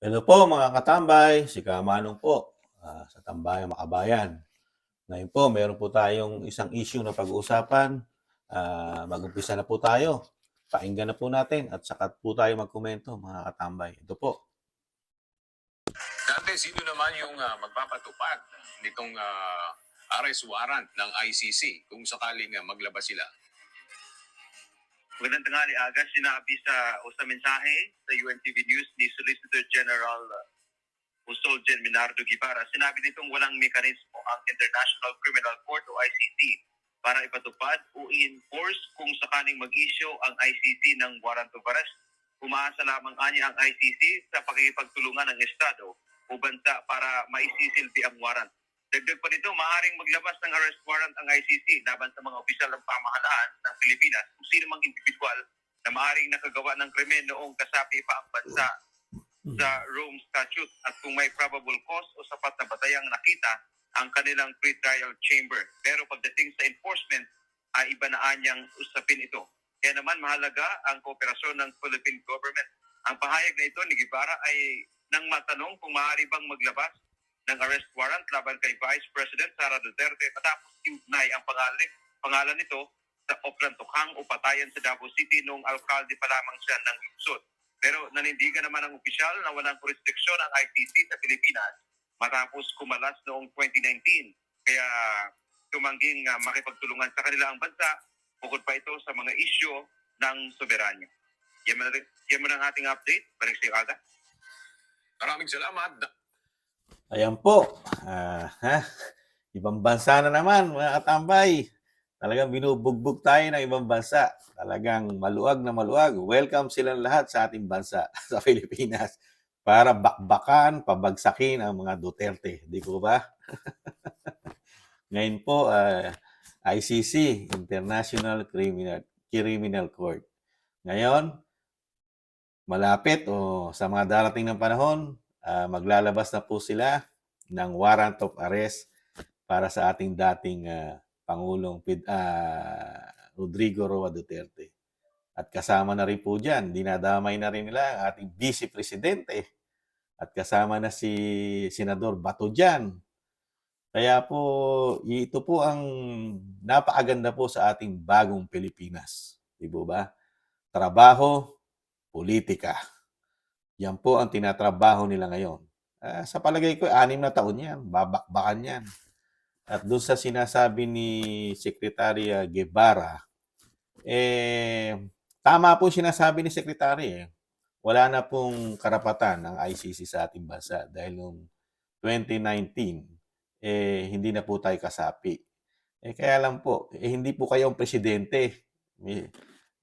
Hello po mga katambay, si Kamanong po ah, sa Tambayang Makabayan. Ngayon po, meron po tayong isang issue na pag-uusapan. Ah, mag-umpisa na po tayo. Pakinggan na po natin at saka po tayo magkomento mga katambay. Ito po. Dante, sino naman yung ah, magpapatupad nitong ah, arrest warrant ng ICC kung sakaling ah, maglabas sila? Magandang tanghali aga, sinabi sa o sa mensahe sa UNTV News ni Solicitor General uh, Usoljen Minardo Guevara, sinabi nitong walang mekanismo ang International Criminal Court o ICC para ipatupad o i-enforce kung sakaling mag-issue ang ICC ng warrant of arrest. Umaasa lamang anya ang ICC sa pakikipagtulungan ng Estado o bansa para maisisilbi ang warrant. Dagdag pa nito, maaaring maglabas ng arrest warrant ang ICC laban sa mga opisyal ng pamahalaan ng Pilipinas kung sino mang individual na maaaring nakagawa ng krimen noong kasapi pa ang bansa sa Rome Statute at kung may probable cause o sapat na batayang nakita ang kanilang pre-trial chamber. Pero pagdating sa enforcement, ay iba na anyang usapin ito. Kaya naman mahalaga ang kooperasyon ng Philippine government. Ang pahayag na ito ni Guevara ay nang matanong kung maaari bang maglabas ng arrest warrant laban kay Vice President Sara Duterte matapos iugnay ang pangalan, pangalan nito sa Oplantukhang o patayan sa Davao City noong alkalde pa lamang siya ng lungsod. Pero nanindigan naman ang opisyal na walang jurisdiksyon ang ICC sa Pilipinas matapos kumalas noong 2019. Kaya tumangging uh, makipagtulungan sa kanila ang bansa bukod pa ito sa mga isyo ng soberanya. Yan mo na, yan mo na ang ating update. Balik sa. Maraming salamat. Ayan po. Ah, ha? Ibang bansa na naman mga katambay. Talagang binubugbog tayo ng ibang bansa. Talagang maluwag na maluwag. Welcome silang lahat sa ating bansa, sa Pilipinas. Para bakbakan, pabagsakin ang mga Duterte. Di ko ba? Ngayon po, ah, ICC, International Criminal, Criminal Court. Ngayon, malapit o sa mga darating ng panahon, ah, maglalabas na po sila ng warrant of arrest para sa ating dating ah, Pangulong ah, Rodrigo Roa Duterte. At kasama na rin po dyan, dinadamay na rin nila ang ating Vice Presidente. At kasama na si Senador Bato dyan. Kaya po, ito po ang napakaganda po sa ating bagong Pilipinas. Di ba? Trabaho, politika. Yan po ang tinatrabaho nila ngayon. Ah, sa palagay ko, anim na taon yan. Babakbakan yan. At doon sa sinasabi ni Secretary ah, Guevara, eh, tama po sinasabi ni Secretary eh. Wala na pong karapatan ang ICC sa ating bansa dahil noong 2019, eh, hindi na po tayo kasapi. Eh, kaya lang po, eh, hindi po kayo ang presidente. Eh,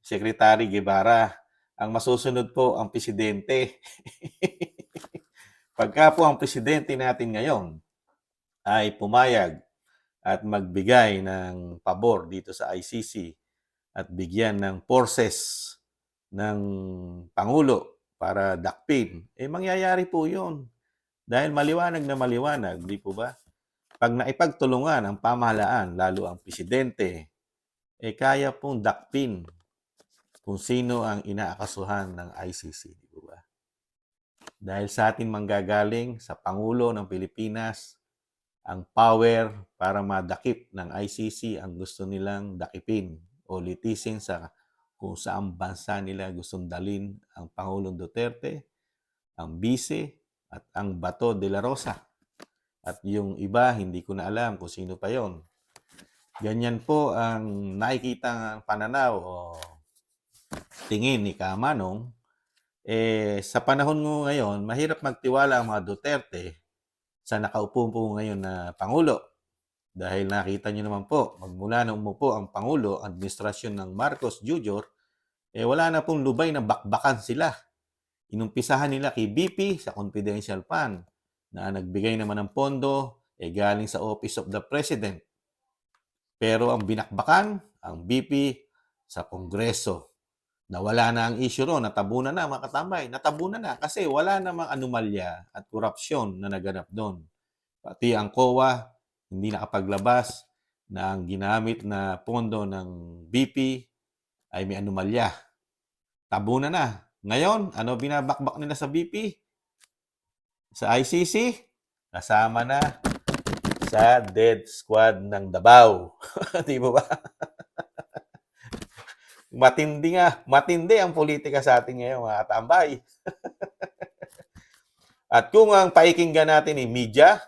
Secretary Guevara, ang masusunod po ang presidente. Pagka po ang presidente natin ngayon ay pumayag at magbigay ng pabor dito sa ICC at bigyan ng forces ng Pangulo para dakpin, eh mangyayari po yun. Dahil maliwanag na maliwanag, di po ba? Pag naipagtulungan ang pamahalaan, lalo ang presidente, eh kaya pong dakpin kung sino ang inaakasuhan ng ICC, di ba? Dahil sa atin manggagaling sa Pangulo ng Pilipinas ang power para madakip ng ICC ang gusto nilang dakipin o litisin sa kung saan bansa nila gustong dalin ang Pangulong Duterte, ang Vice at ang Bato de la Rosa. At yung iba, hindi ko na alam kung sino pa yon. Ganyan po ang nakikita pananaw o tingin ni Kamanong, eh, sa panahon mo ngayon, mahirap magtiwala ang mga Duterte sa nakaupo po ngayon na Pangulo. Dahil nakita niyo naman po, magmula na umupo ang Pangulo, administrasyon ng Marcos Jr., eh wala na pong lubay na bakbakan sila. Inumpisahan nila kay BP sa confidential fund na nagbigay naman ng pondo eh galing sa Office of the President. Pero ang binakbakan, ang BP sa Kongreso. Nawala na ang issue ron, natabunan na mga katambay, natabunan na kasi wala namang anomalya at korupsyon na naganap doon. Pati ang COA hindi nakapaglabas na ang ginamit na pondo ng BP ay may anomalya. Tabunan na. Ngayon, ano binabakbak nila sa BP? sa ICC, kasama na sa dead squad ng Davao. Di ba? Matindi nga, matindi ang politika sa atin ngayon, mga katambay. At kung ang paikinggan natin ni media,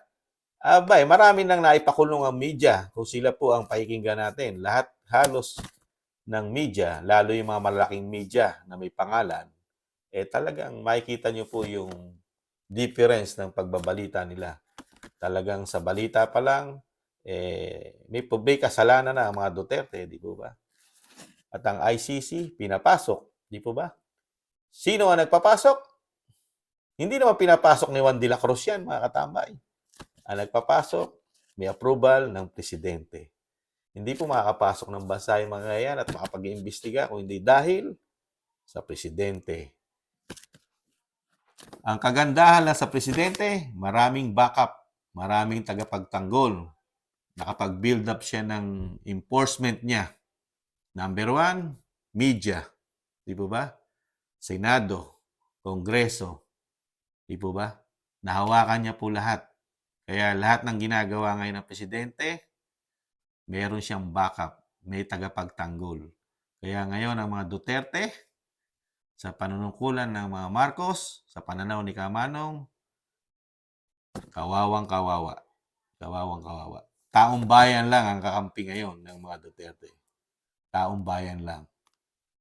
abay, marami nang naipakulong ang media kung sila po ang paikinggan natin. Lahat halos ng media, lalo yung mga malaking media na may pangalan, eh talagang makikita nyo po yung difference ng pagbabalita nila. Talagang sa balita pa lang, eh, may, may kasalanan na ang mga Duterte, di ba? At ang ICC, pinapasok, di po ba? Sino ang nagpapasok? Hindi naman pinapasok ni Juan de la Cruz yan, mga katambay. Ang nagpapasok, may approval ng presidente. Hindi po makakapasok ng bansa yung mga yan at makapag-iimbestiga kung hindi dahil sa presidente. Ang kagandahan lang sa presidente, maraming backup, maraming tagapagtanggol. Nakapag-build up siya ng enforcement niya. Number one, media. Di po ba? Senado, Kongreso. Di po ba? Nahawakan niya po lahat. Kaya lahat ng ginagawa ngayon ng presidente, meron siyang backup, may tagapagtanggol. Kaya ngayon ang mga Duterte, sa panunungkulan ng mga Marcos, sa pananaw ni Kamanong, kawawang kawawa. Kawawang kawawa. Taong bayan lang ang kakampi ngayon ng mga Duterte. Taong bayan lang.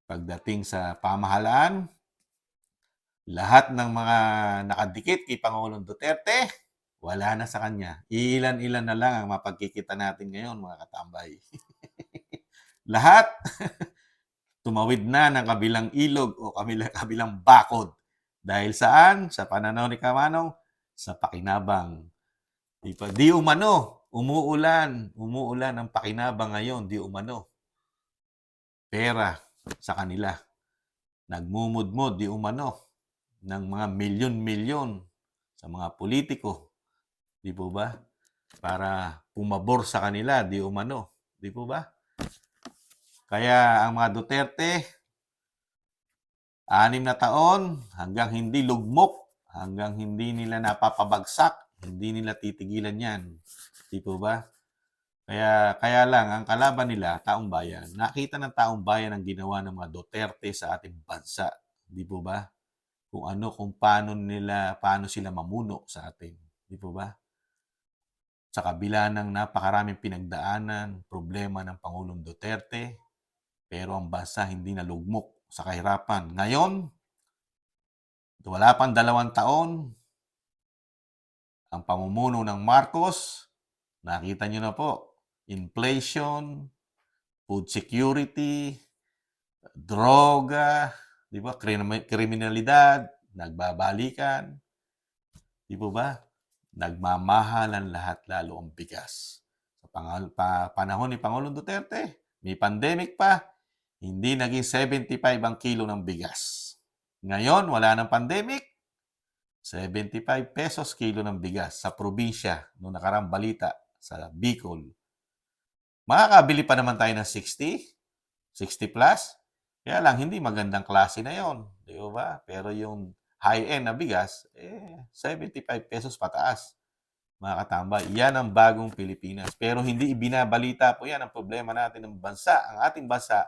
Pagdating sa pamahalaan, lahat ng mga nakadikit kay Pangulong Duterte, wala na sa kanya. Ilan-ilan na lang ang mapagkikita natin ngayon, mga katambay. lahat tumawid na ng kabilang ilog o kabilang, kabilang bakod. Dahil saan? Sa pananaw ni Kamanong, sa pakinabang. Di, pa, di umano, umuulan, umuulan ang pakinabang ngayon, di umano. Pera sa kanila. Nagmumudmod, di umano, ng mga milyon-milyon sa mga politiko. Di po ba? Para pumabor sa kanila, di umano. Di po ba? Kaya ang mga Duterte, anim na taon hanggang hindi lugmok, hanggang hindi nila napapabagsak, hindi nila titigilan yan. Di po ba? Kaya, kaya lang, ang kalaban nila, taong bayan, nakita ng taong bayan ang ginawa ng mga Duterte sa ating bansa. Di po ba? Kung ano, kung paano nila, paano sila mamuno sa atin. Di po ba? Sa kabila ng napakaraming pinagdaanan, problema ng Pangulong Duterte, pero ang bansa hindi nalugmok sa kahirapan. Ngayon, wala pang dalawang taon, ang pamumuno ng Marcos, nakita nyo na po, inflation, food security, droga, di ba, Krim- kriminalidad, nagbabalikan, di po ba? Nagmamahalan lahat lalo ang bigas. Sa panahon ni Pangulong Duterte, may pandemic pa, hindi naging 75 ang kilo ng bigas. Ngayon, wala ng pandemic, 75 pesos kilo ng bigas sa probinsya noong nakarang balita sa Bicol. Makakabili pa naman tayo ng 60, 60 plus. Kaya lang, hindi magandang klase na yon, Di ba? Pero yung high-end na bigas, eh, 75 pesos pataas. Mga katambay, yan ang bagong Pilipinas. Pero hindi ibinabalita po yan ang problema natin ng bansa. Ang ating bansa,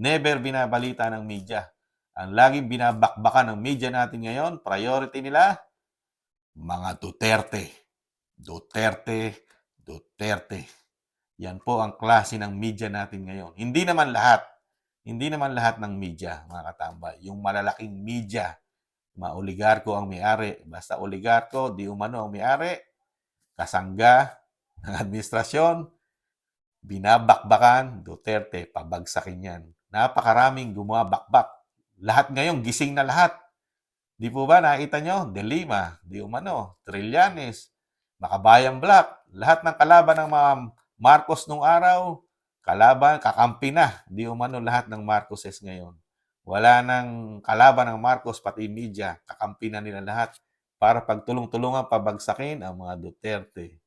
never binabalita ng media. Ang laging binabakbakan ng media natin ngayon, priority nila, mga Duterte. Duterte, Duterte. Yan po ang klase ng media natin ngayon. Hindi naman lahat. Hindi naman lahat ng media, mga katambay. Yung malalaking media, mga oligarko ang may-ari. Basta oligarko, di umano ang may-ari. Kasangga ng administrasyon, binabakbakan, Duterte, pabagsakin yan. Napakaraming gumabakbak. Lahat ngayon, gising na lahat. Di po ba nakita nyo? De Lima, Di Umano, Trillanes, Makabayang Black. Lahat ng kalaban ng mga Marcos nung araw, kalaban, kakampi na. Di umano lahat ng Marcoses ngayon. Wala nang kalaban ng Marcos, pati media. Kakampi na nila lahat para pagtulong-tulungan pabagsakin ang mga Duterte.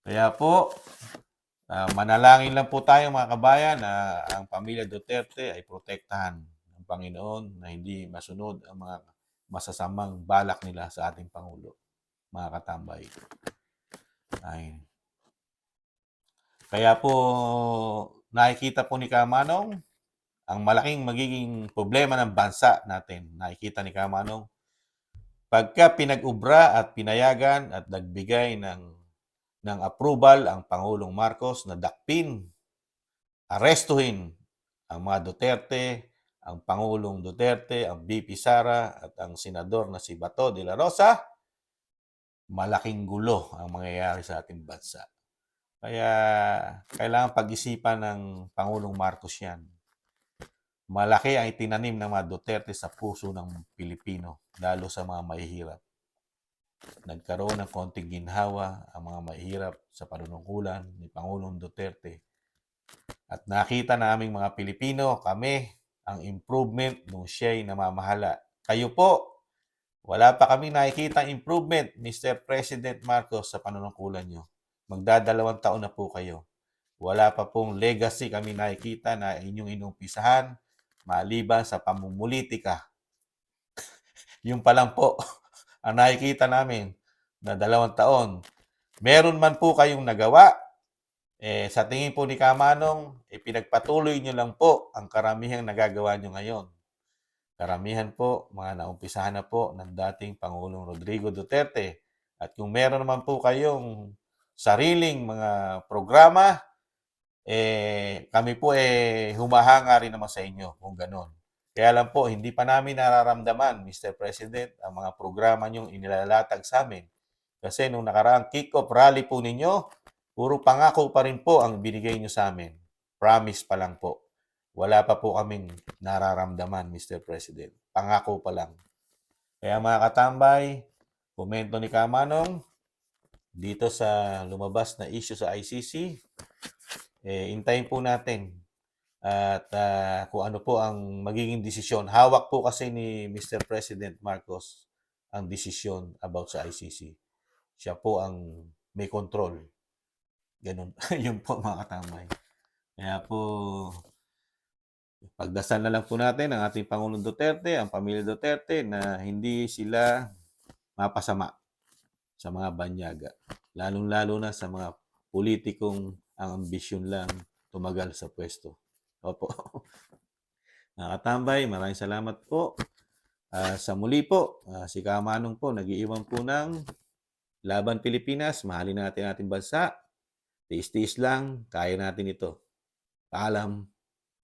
Kaya po, ah, manalangin lang po tayo mga kabayan na ang pamilya Duterte ay protektahan ng Panginoon na hindi masunod ang mga masasamang balak nila sa ating Pangulo, mga katambay. Ay. Kaya po, nakikita po ni Kamanong, ang malaking magiging problema ng bansa natin, nakikita ni Kamanong, pagka pinag-ubra at pinayagan at nagbigay ng, ng approval ang Pangulong Marcos na dakpin, arestuhin ang mga Duterte, ang Pangulong Duterte, ang BP Sara at ang Senador na si Bato de la Rosa, malaking gulo ang mangyayari sa ating bansa. Kaya kailangan pag-isipan ng Pangulong Marcos yan. Malaki ang itinanim ng mga Duterte sa puso ng Pilipino, lalo sa mga mahihirap. Nagkaroon ng konting ginhawa ang mga mahihirap sa panunungkulan ni Pangulong Duterte. At nakita naming mga Pilipino, kami, ang improvement nung siya'y namamahala. Kayo po, wala pa kami nakikita improvement, Mr. President Marcos, sa panunungkulan nyo. Magdadalawang taon na po kayo. Wala pa pong legacy kami nakikita na inyong inumpisahan maliban sa pamumulitika. Yung pa lang po ang nakikita namin na dalawang taon. Meron man po kayong nagawa, eh, sa tingin po ni Kamanong, eh, pinagpatuloy nyo lang po ang karamihang nagagawa nyo ngayon. Karamihan po, mga naumpisahan na po ng dating Pangulong Rodrigo Duterte. At kung meron naman po kayong sariling mga programa, eh, kami po eh, humahanga rin naman sa inyo kung ganon. Kaya lang po, hindi pa namin nararamdaman, Mr. President, ang mga programa niyong inilalatag sa amin. Kasi nung nakaraang kick-off rally po ninyo, puro pangako pa rin po ang binigay niyo sa amin. Promise pa lang po. Wala pa po kaming nararamdaman, Mr. President. Pangako pa lang. Kaya mga katambay, komento ni Kamanong, dito sa lumabas na issue sa ICC, eh, intayin po natin at ah, kung ano po ang magiging desisyon. Hawak po kasi ni Mr. President Marcos ang desisyon about sa ICC. Siya po ang may control. Ganun. Yun po mga katambay. Kaya po, pagdasal na lang po natin ang ating Pangulong Duterte, ang pamilya Duterte na hindi sila mapasama sa mga banyaga. Lalong-lalo na sa mga politikong ang ambisyon lang tumagal sa pwesto. Opo. Nakatambay, maraming salamat po. Ah, sa muli po, ah, si Kamanong po, nag-iiwan po ng Laban Pilipinas. Mahalin natin ating bansa. Tiis-tiis lang, kaya natin ito. Paalam.